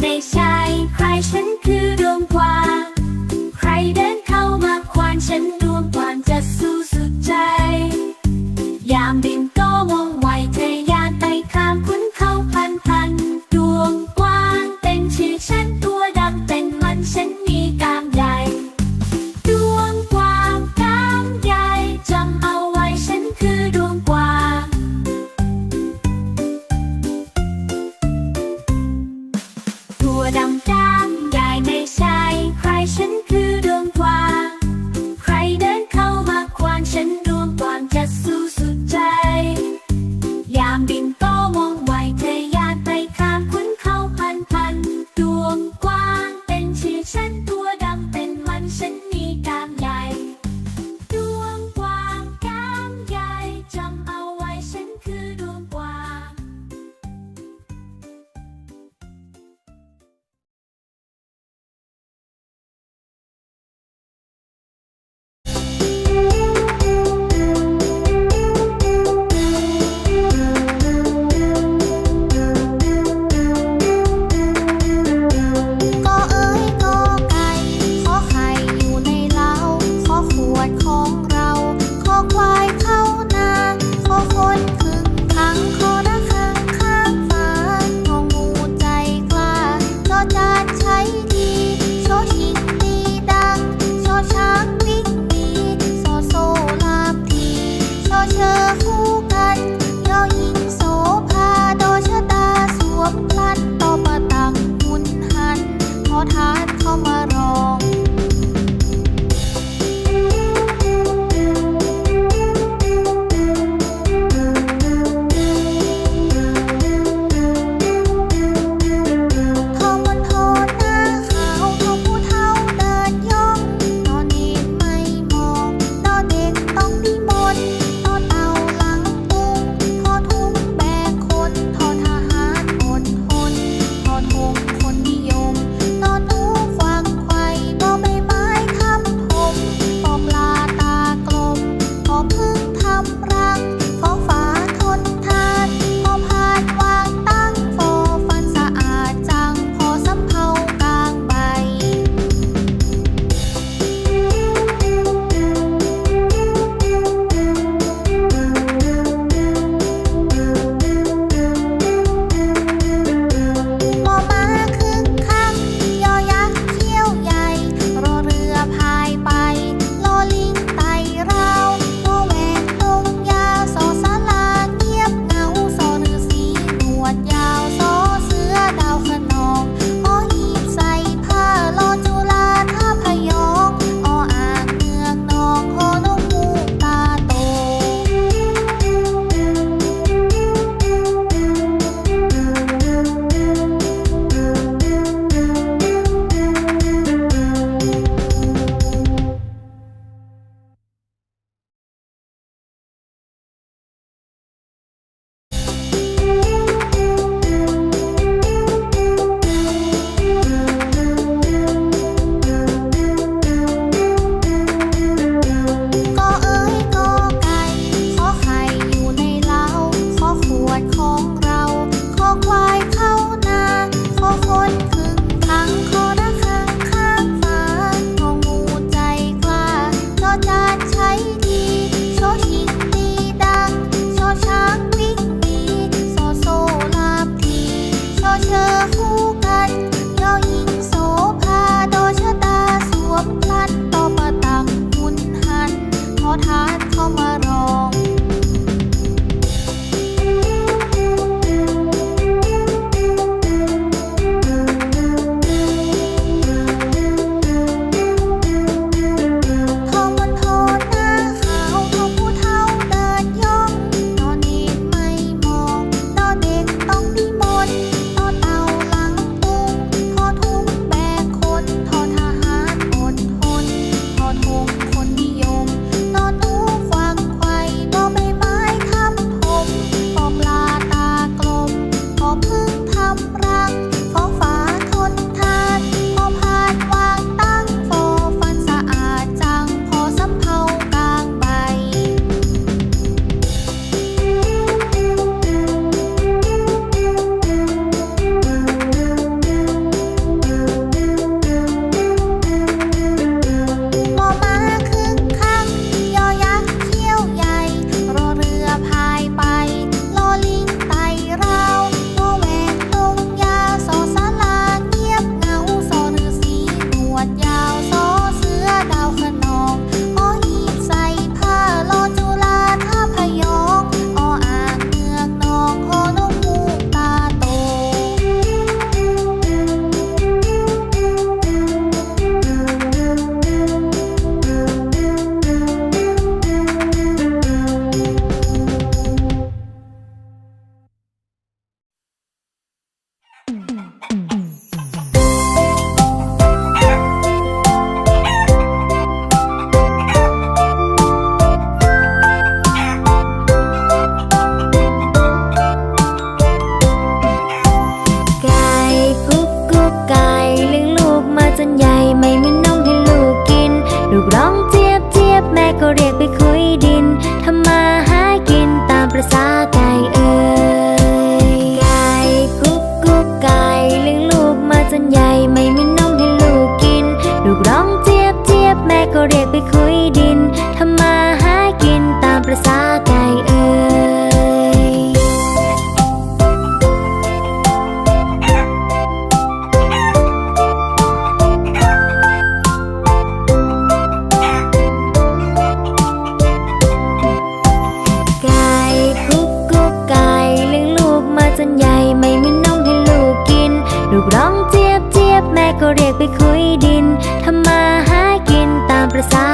ไม่ใช่ ยา เรียกไปคุยดินทำมาหากินตามประสา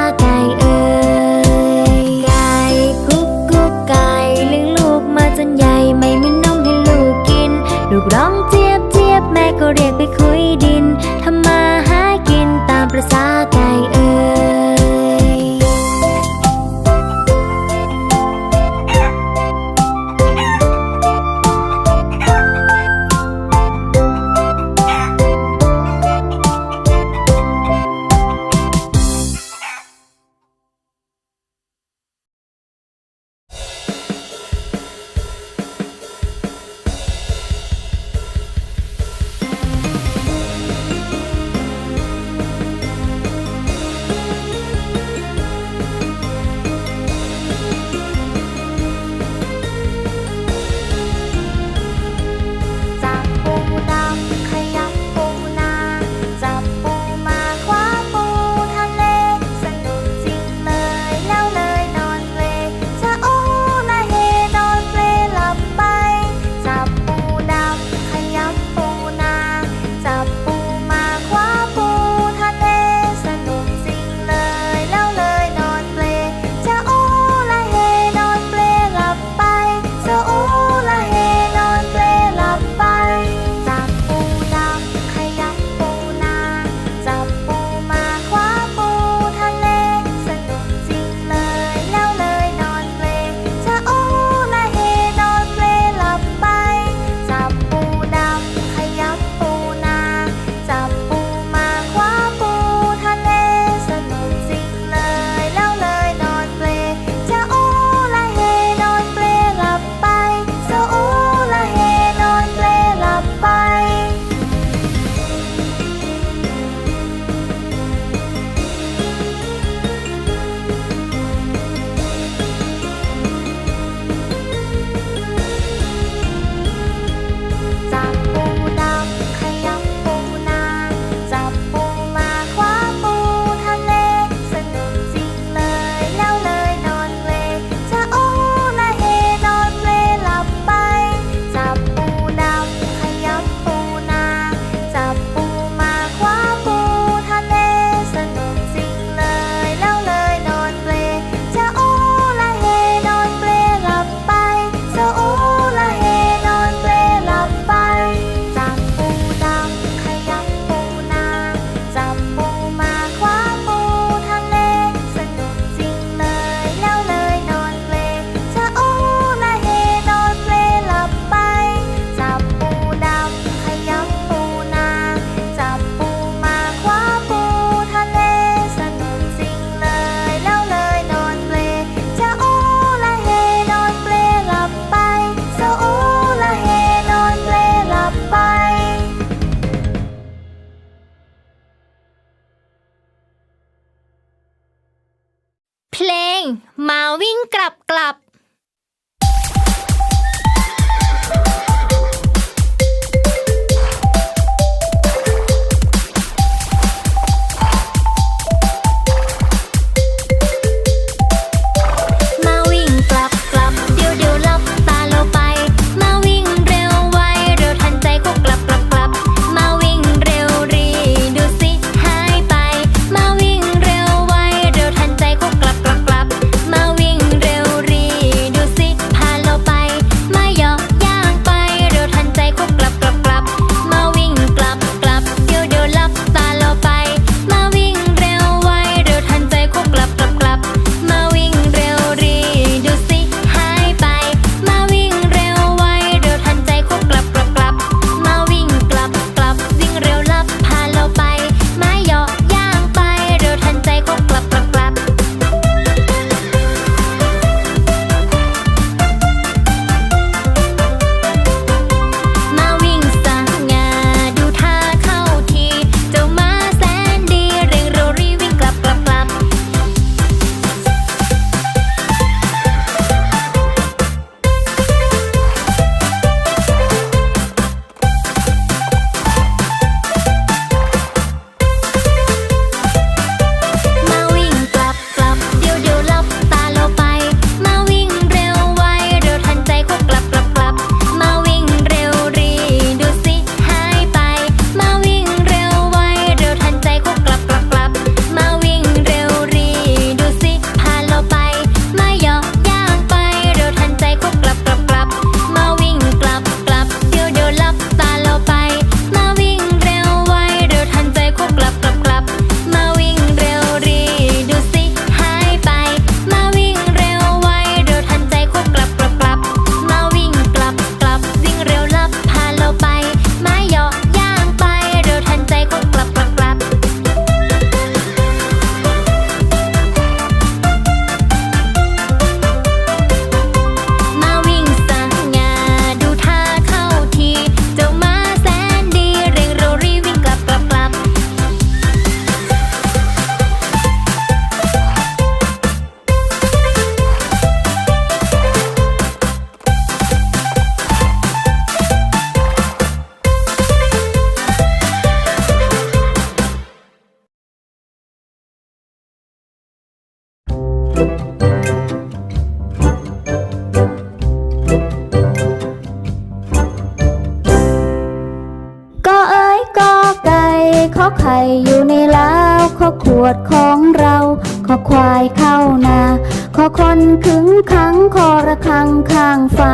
คึงขังคอระคังข้างฟ้า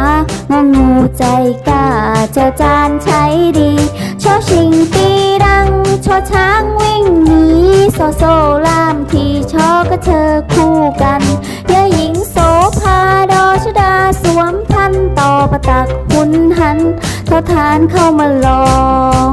งองูใจกล้าเจ้าจานใช้ดีชอชิงตีดังชอช้างวิ่งหนีโซโซลามทีชอกระเชอคู่กันยาหญิงโสภาดอชดาสวมพันต่อประตักหุนหันทอทานเข้ามาลอง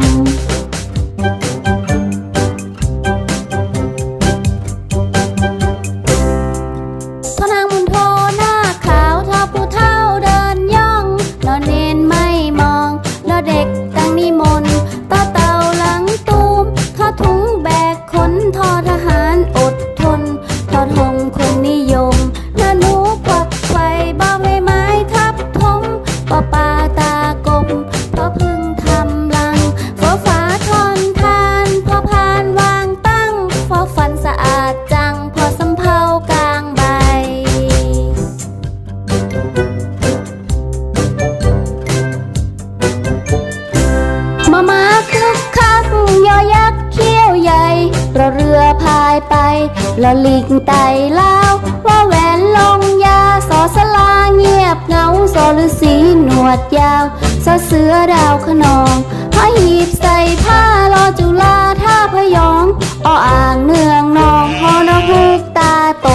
มามาคลุกคักยอยักษ์เขี้ยวใหญ่รอเรือพายไปลอลิงไตเล่าว่าแหวนลงยาสอสลาเงียบเงาสอฤษีหนวดยาวสอเสือดาวขนองพาหีบใส่ผ้ารอจุลาท่าพยองอ้ออ่างเนืองนองพอนกฮูกตาโต